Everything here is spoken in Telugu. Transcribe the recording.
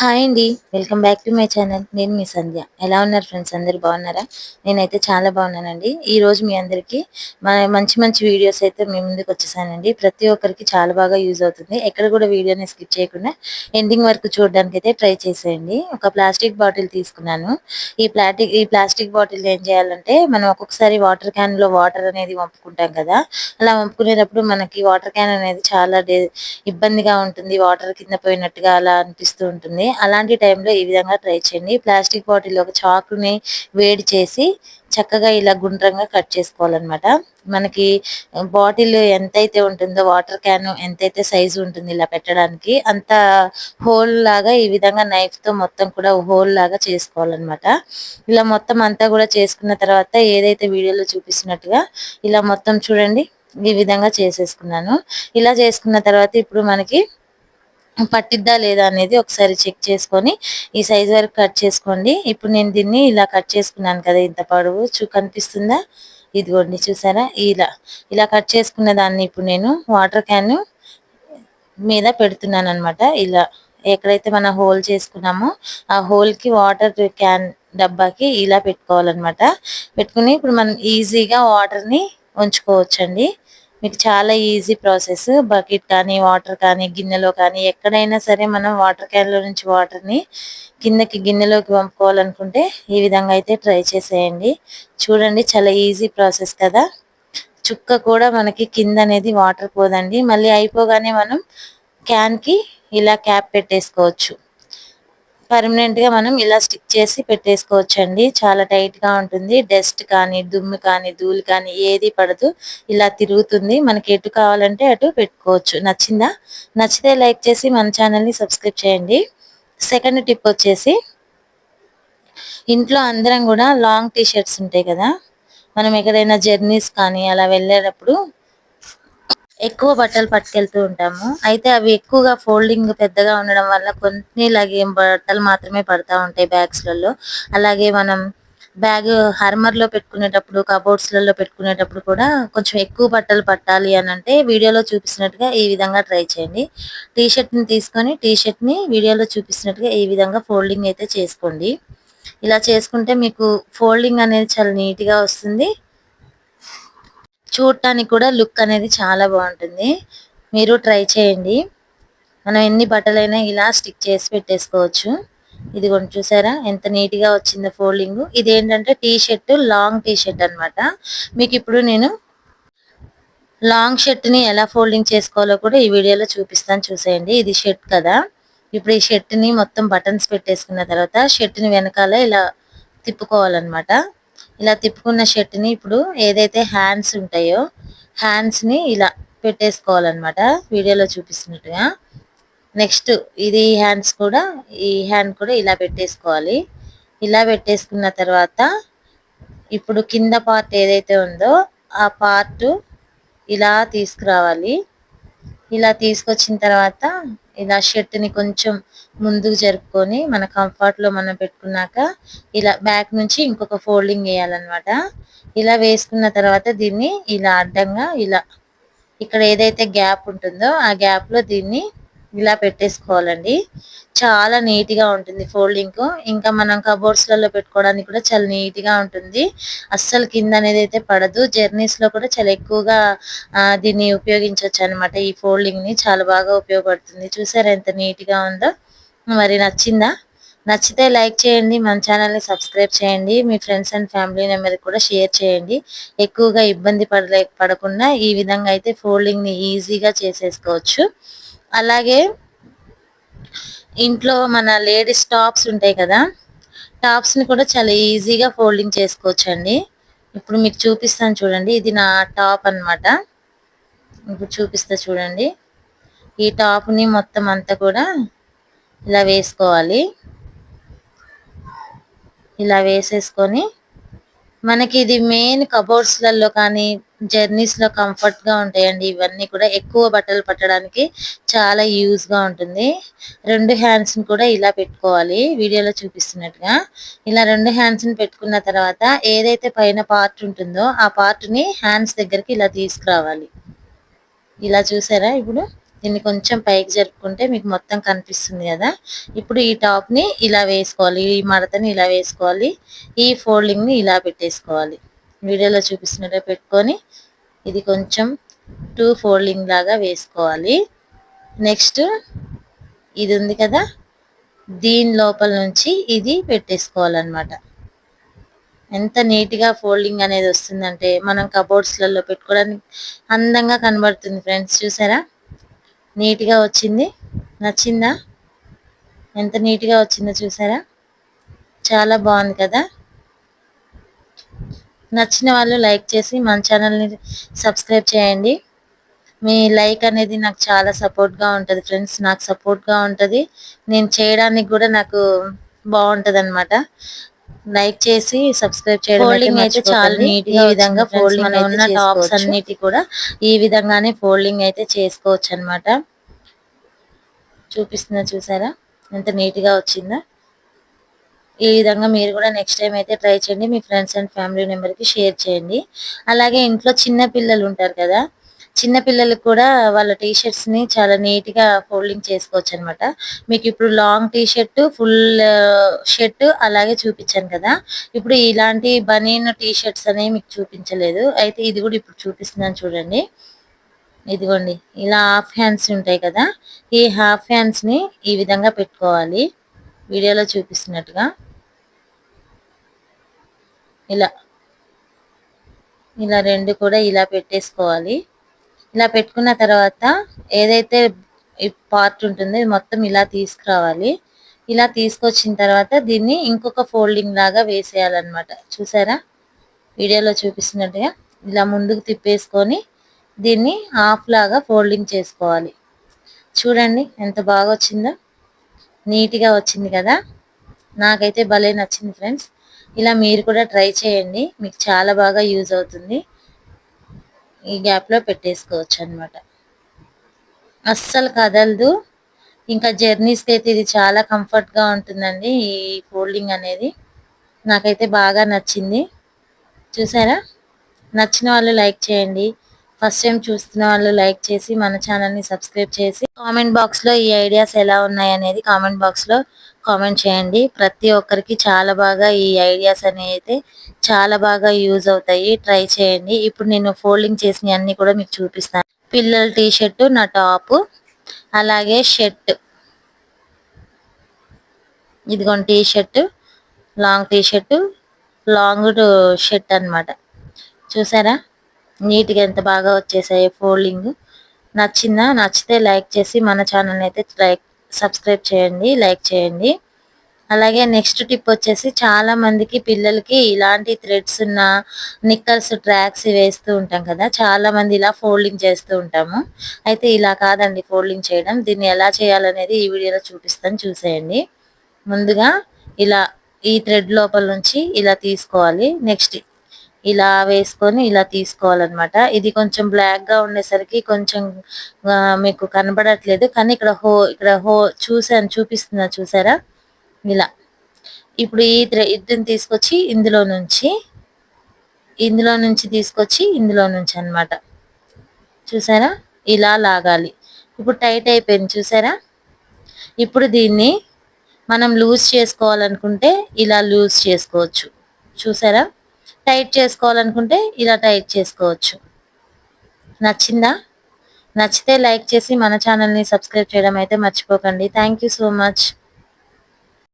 హాయ్ అండి. Welcome back to my channel. నేను మీ సంధ్య. ఎలా ఉన్నారు ఫ్రెండ్స్? అందరు బాగున్నారా? నేనైతే చాలా బాగున్నానండి. ఈ రోజు మీ అందరికీ మంచి మంచి వీడియోస్ అయితే మీ ముందుకు వచ్చేసానండి. ప్రతి ఒక్కరికి చాలా బాగా యూజ్ అవుతుంది. ఎక్కడ కూడా వీడియోని స్కిప్ చేయకుండా ఎండింగ్ వరకు చూడడానికి అయితే ట్రై చేసేయండి. ఒక ప్లాస్టిక్ బాటిల్ తీసుకున్నాను. ఈ ప్లాస్టిక్ ఈ ప్లాస్టిక్ బాటిల్ ఏం చేయాలంటే మనం ఒక్కొక్కసారి వాటర్ క్యాన్లో వాటర్ అనేది వంపుకుంటాం కదా. అలా వంపుకునేటప్పుడు మనకి వాటర్ క్యాన్ అనేది చాలా ఇబ్బందిగా ఉంటుంది. వాటర్ కింద పోయినట్టుగా అలా అనిపిస్తూ ఉంటుంది. ఉంటుంది అలాంటి టైంలో ఈ విధంగా ట్రై చేయండి. ప్లాస్టిక్ బాటిల్ ఒక చాకుని వేడి చేసి చక్కగా ఇలా గుండ్రంగా కట్ చేసుకోవాలన్నమాట. మనకి బాటిల్ ఎంతైతే ఉంటుందో వాటర్ క్యాన్ ఎంతైతే సైజు ఉంటుంది ఇలా పెట్టడానికి అంత హోల్ లాగా ఈ విధంగా నైఫ్తో మొత్తం కూడా హోల్ లాగా చేసుకోవాలన్నమాట. ఇలా మొత్తం అంతా కూడా చేసుకున్న తర్వాత ఏదైతే వీడియోలో చూపిస్తున్నట్టుగా ఇలా మొత్తం చూడండి. ఈ విధంగా చేసేసుకున్నాను. ఇలా చేసుకున్న తర్వాత ఇప్పుడు మనకి పట్టిద్దా లేదా అనేది ఒకసారి చెక్ చేసుకొని ఈ సైజ్ వరకు కట్ చేసుకోండి. ఇప్పుడు నేను దీన్ని ఇలా కట్ చేసుకున్నాను కదా ఇంత పొడవు చూ కనిపిస్తుందా? ఇదిగోండి చూసారా? ఇలా ఇలా కట్ చేసుకున్న దాన్ని ఇప్పుడు నేను వాటర్ క్యాన్ మీద పెడుతున్నాను అనమాట ఇలా ఎక్కడైతే మనం హోల్ చేసుకున్నామో ఆ హోల్కి వాటర్ క్యాన్ డబ్బాకి ఇలా పెట్టుకోవాలన్నమాట. పెట్టుకుని ఇప్పుడు మనం ఈజీగా వాటర్ని ఉంచుకోవచ్చండి. మీకు చాలా ఈజీ ప్రాసెస్ బకెట్ కానీ వాటర్ కానీ గిన్నెలో కానీ ఎక్కడైనా సరే మనం వాటర్ క్యాన్లో నుంచి వాటర్ని కిందకి గిన్నెలోకి పంపుకోవాలనుకుంటే ఈ విధంగా అయితే ట్రై చేసేయండి. చూడండి చాలా ఈజీ ప్రాసెస్ కదా. చుక్క కూడా మనకి కింద అనేది వాటర్ పోదండి. మళ్ళీ అయిపోగానే మనం క్యాన్కి ఇలా క్యాప్ పెట్టేసుకోవచ్చు. పర్మనెంట్గా మనం ఇలా స్టిక్ చేసి పెట్టేసుకోవచ్చండి. చాలా టైట్గా ఉంటుంది. డస్ట్ కానీ దుమ్ము కానీ ధూళి కానీ ఏది పడదు. ఇలా తిరుగుతుంది. మనకి ఎటు కావాలంటే అటు పెట్టుకోవచ్చు. నచ్చిందా? నచ్చితే లైక్ చేసి మన ఛానల్ని సబ్స్క్రైబ్ చేయండి. సెకండ్ టిప్ వచ్చేసి ఇంట్లో అందరం కూడా లాంగ్ టీ షర్ట్స్ ఉంటాయి కదా. మనం ఎక్కడైనా జర్నీస్ కానీ అలా వెళ్ళేటప్పుడు ఎక్కువ బట్టలు పట్టుకెళ్తూ ఉంటాము. అయితే అవి ఎక్కువగా ఫోల్డింగ్ పెద్దగా ఉండడం వల్ల కొన్ని లాగే బట్టలు మాత్రమే పడతా ఉంటాయి బ్యాగ్స్లలో. అలాగే మనం బ్యాగ్ హర్మర్లో పెట్టుకునేటప్పుడు కబోర్డ్స్లలో పెట్టుకునేటప్పుడు కూడా కొంచెం ఎక్కువ బట్టలు పట్టాలి అని అంటే వీడియోలో చూపిస్తున్నట్టుగా ఈ విధంగా ట్రై చేయండి. టీ షర్ట్ని తీసుకొని టీ షర్ట్ని వీడియోలో చూపిస్తున్నట్టుగా ఈ విధంగా ఫోల్డింగ్ అయితే చేసుకోండి. ఇలా చేసుకుంటే మీకు ఫోల్డింగ్ అనేది చాలా నీట్గా వస్తుంది. చూడటానికి కూడా లుక్ అనేది చాలా బాగుంటుంది. మీరు ట్రై చేయండి. మనం ఎన్ని బట్టలైనా ఇలా స్టిక్ చేసి పెట్టేసుకోవచ్చు. ఇది కొంచెం చూసారా? ఎంత నీట్గా వచ్చిందో ఫోల్డింగ్. ఇది ఏంటంటే T shirt long T shirt అనమాట మీకు ఇప్పుడు నేను లాంగ్ షర్ట్ని ఎలా ఫోల్డింగ్ చేసుకోవాలో కూడా ఈ వీడియోలో చూపిస్తాను. చూసేయండి. ఇది షర్ట్ కదా. ఇప్పుడు ఈ షర్ట్ని మొత్తం బటన్స్ పెట్టేసుకున్న తర్వాత షర్ట్ని వెనకాల ఇలా తిప్పుకోవాలన్నమాట. ఇలా తిప్పుకున్న షర్ట్ని ఇప్పుడు ఏదైతే హ్యాండ్స్ ఉంటాయో హ్యాండ్స్ని ఇలా పెట్టేసుకోవాలన్నమాట. వీడియోలో చూపిస్తున్నట్టుగా. నెక్స్ట్ ఇది హ్యాండ్స్ కూడా ఈ హ్యాండ్ కూడా ఇలా పెట్టేసుకోవాలి. ఇలా పెట్టేసుకున్న తర్వాత ఇప్పుడు కింద పార్ట్ ఏదైతే ఉందో ఆ పార్ట్ ఇలా తీసుకురావాలి. ఇలా తీసుకొచ్చిన తర్వాత ఇలా షర్ట్ని కొంచెం ముందుకు జరుపుకొని మన కంఫర్ట్లో మనం పెట్టుకున్నాక ఇలా బ్యాక్ నుంచి ఇంకొక ఫోల్డింగ్ వేయాలన్నమాట. ఇలా వేసుకున్న తర్వాత దీన్ని ఇలా అడ్డంగా ఇలా ఇక్కడ ఏదైతే గ్యాప్ ఉంటుందో ఆ గ్యాప్లో దీన్ని ఇలా పెట్టేసుకోవాలండి. చాలా నీట్గా ఉంటుంది ఫోల్డింగ్. ఇంకా మనం కబోర్డ్స్లలో పెట్టుకోవడానికి కూడా చాలా నీట్గా ఉంటుంది. అస్సలు కింద అనేది అయితే పడదు. జర్నీస్లో కూడా చాలా ఎక్కువగా దీన్ని ఉపయోగించవచ్చు అనమాట ఈ ఫోల్డింగ్ని చాలా బాగా ఉపయోగపడుతుంది. చూసారా ఎంత నీట్గా ఉందో? మరి నచ్చిందా? నచ్చితే లైక్ చేయండి. మన ఛానల్ని సబ్స్క్రైబ్ చేయండి. మీ ఫ్రెండ్స్ అండ్ ఫ్యామిలీ మెంబర్కి కూడా షేర్ చేయండి. ఎక్కువగా ఇబ్బంది పడలే పడకుండా ఈ విధంగా అయితే ఫోల్డింగ్ని ఈజీగా చేసేసుకోవచ్చు. అలాగే ఇంట్లో మన లేడీస్ టాప్స్ ఉంటాయి కదా టాప్స్ని కూడా చాలా ఈజీగా ఫోల్డింగ్ చేసుకోవచ్చండి. ఇప్పుడు మీకు చూపిస్తాను చూడండి ఇది నా టాప్ అనమాట ఇప్పుడు చూపిస్తా చూడండి. ఈ టాప్ని మొత్తం అంతా కూడా ఇలా వేసుకోవాలి. ఇలా వేసేసుకొని మనకి ఇది మెయిన్ కబోర్డ్స్లలో కానీ జర్నీస్లో కంఫర్ట్గా ఉంటాయండి. ఇవన్నీ కూడా ఎక్కువ బట్టలు పట్టడానికి చాలా యూజ్గా ఉంటుంది. రెండు హ్యాండ్స్ని కూడా ఇలా పెట్టుకోవాలి. వీడియోలో చూపిస్తున్నట్టుగా. ఇలా రెండు హ్యాండ్స్ని పెట్టుకున్న తర్వాత ఏదైతే పైన పార్ట్ ఉంటుందో ఆ పార్ట్ని హ్యాండ్స్ దగ్గరికి ఇలా తీసుకురావాలి. ఇలా చూసారా ఇప్పుడు? దీన్ని కొంచెం పైకి జరుపుకుంటే మీకు మొత్తం కనిపిస్తుంది కదా. ఇప్పుడు ఈ టాప్ని ఇలా వేసుకోవాలి. ఈ మడతని ఇలా వేసుకోవాలి. ఈ ఫోల్డింగ్ని ఇలా పెట్టేసుకోవాలి. వీడియోలో చూపిస్తున్నట్టే పెట్టుకొని ఇది కొంచెం టూ ఫోల్డింగ్ లాగా వేసుకోవాలి. నెక్స్ట్ ఇది ఉంది కదా దీని లోపల నుంచి ఇది పెట్టేసుకోవాలన్నమాట. ఎంత నీట్గా ఫోల్డింగ్ అనేది వస్తుందంటే మనం కబోర్డ్స్లలో పెట్టుకోవడానికి అందంగా కనబడుతుంది ఫ్రెండ్స్ చూసారా? నీట్గా వచ్చింది. నచ్చిందా? ఎంత నీట్గా వచ్చిందో చూసారా? చాలా బాగుంది కదా? నచ్చిన వాళ్ళు లైక్ చేసి మన ఛానల్ని సబ్స్క్రైబ్ చేయండి. మీ లైక్ అనేది నాకు చాలా సపోర్ట్గా ఉంటుంది ఫ్రెండ్స్. నాకు సపోర్ట్గా ఉంటుంది. నేను చేయడానికి కూడా నాకు బాగుంటుంది అనమాట లైక్ చేసి సబ్స్క్రైబ్ చేయడం ఫోల్డింగ్ అయితే చాలా నీట్ ఈ విధంగా ఫోల్డింగ్ ఉన్న టాప్స్ అన్నిటి కూడా ఈ విధంగానే ఫోల్డింగ్ అయితే చేసుకోవచ్చు అనమాట చూపిస్తున్నా చూసారా? ఎంత నీట్గా వచ్చిందో? ఈ విధంగా మీరు కూడా నెక్స్ట్ టైం అయితే ట్రై చేయండి. మీ ఫ్రెండ్స్ అండ్ ఫ్యామిలీ మెంబర్కి షేర్ చేయండి. అలాగే ఇంట్లో చిన్న పిల్లలు ఉంటారు కదా చిన్న పిల్లలకు కూడా వాళ్ళ టీ ని చాలా నీట్గా ఫోల్డింగ్ చేసుకోవచ్చు అనమాట మీకు ఇప్పుడు long T shirt full shirt అలాగే చూపించాను కదా. ఇప్పుడు ఇలాంటి బనీన్ టీ షర్ట్స్ అనేవి మీకు చూపించలేదు. అయితే ఇది కూడా ఇప్పుడు చూపిస్తున్నాను చూడండి. ఇదిగోండి ఇలా హాఫ్ హ్యాండ్స్ ఉంటాయి కదా ఈ హాఫ్ హ్యాండ్స్ని ఈ విధంగా పెట్టుకోవాలి. వీడియోలో చూపిస్తున్నట్టుగా. ఇలా. ఇలా రెండు కూడా ఇలా పెట్టేసుకోవాలి. ఇలా పెట్టుకున్న తర్వాత ఏదైతే ఈ పార్ట్ ఉంటుందో మొత్తం ఇలా తీసుకురావాలి. ఇలా తీసుకొచ్చిన తర్వాత దీన్ని ఇంకొక ఫోల్డింగ్ లాగా వేసేయాలన్నమాట. చూసారా? వీడియోలో చూపిస్తున్నట్టుగా ఇలా ముందుకు తిప్పేసుకొని దీన్ని హాఫ్ లాగా ఫోల్డింగ్ చేసుకోవాలి. చూడండి ఎంత బాగా వచ్చిందో. నీట్గా వచ్చింది కదా. నాకైతే భలే నచ్చింది ఫ్రెండ్స్. ఇలా మీరు కూడా ట్రై చేయండి. మీకు చాలా బాగా యూజ్ అవుతుంది. ఈ గ్యాప్లో పెట్టేసుకోవచ్చు అనమాట అస్సలు కదలదు. ఇంకా జర్నీస్కి అయితే ఇది చాలా కంఫర్ట్గా ఉంటుందండి ఈ ఫోల్డింగ్ అనేది. నాకైతే బాగా నచ్చింది. చూసారా? నచ్చిన వాళ్ళు లైక్ చేయండి. ఫస్ట్ టైం చూస్తున్న వాళ్ళు లైక్ చేసి మన ఛానల్ని సబ్స్క్రైబ్ చేసి కామెంట్ బాక్స్లో ఈ ఐడియాస్ ఎలా ఉన్నాయి అనేది కామెంట్ బాక్స్లో కామెంట్ చేయండి. ప్రతి ఒక్కరికి చాలా బాగా ఈ ఐడియాస్ అనేవి అయితే చాలా బాగా యూజ్ అవుతాయి. ట్రై చేయండి. ఇప్పుడు నేను ఫోల్డింగ్ చేసినవి అన్ని కూడా మీకు చూపిస్తాను. పిల్లల టీ షర్ట్ నా టాప్ అలాగే షర్ట్. ఇదిగోండి T shirt long T shirt long shirt అనమాట చూసారా? నీట్గా ఎంత బాగా వచ్చేసాయి ఫోల్డింగ్. నచ్చిందా? నచ్చితే లైక్ చేసి మన ఛానల్ అయితే లైక్ సబ్స్క్రైబ్ చేయండి లైక్ చేయండి. అలాగే నెక్స్ట్ టిప్ వచ్చేసి చాలా మందికి పిల్లలకి ఇలాంటి థ్రెడ్స్ ఉన్న నిక్కర్స్ ట్రాక్స్ వేస్తూ ఉంటాం కదా. చాలా మంది ఇలా ఫోల్డింగ్ చేస్తూ ఉంటాము. అయితే ఇలా కాదండి ఫోల్డింగ్ చేయడం. దీన్ని ఎలా చేయాలనేది ఈ వీడియోలో చూపిస్తాను. చూసేయండి. ముందుగా ఇలా ఈ థ్రెడ్ లోపల నుంచి ఇలా తీసుకోవాలి. నెక్స్ట్ ఇలా వేసుకొని ఇలా తీసుకోవాలన్నమాట. ఇది కొంచెం బ్లాక్గా ఉండేసరికి కొంచెం మీకు కనబడట్లేదు కానీ ఇక్కడ హో ఇక్కడ హో చూసాను చూపిస్తున్నా చూసారా? ఇలా. ఇప్పుడు ఈ ఇద్దరిని తీసుకొచ్చి ఇందులో నుంచి ఇందులో నుంచి తీసుకొచ్చి ఇందులో నుంచి అనమాట చూసారా? ఇలా లాగాలి. ఇప్పుడు టైట్ అయిపోయింది చూసారా? ఇప్పుడు దీన్ని మనం లూజ్ చేసుకోవాలనుకుంటే ఇలా లూజ్ చేసుకోవచ్చు. చూసారా? టైట్ చేసుకోవాలనుకుంటే ఇలా టైట్ చేసుకోవచ్చు. నచ్చిందా? నచ్చితే లైక్ చేసి మన ఛానల్ని సబ్స్క్రైబ్ చేయడం అయితే మర్చిపోకండి. Thank so much.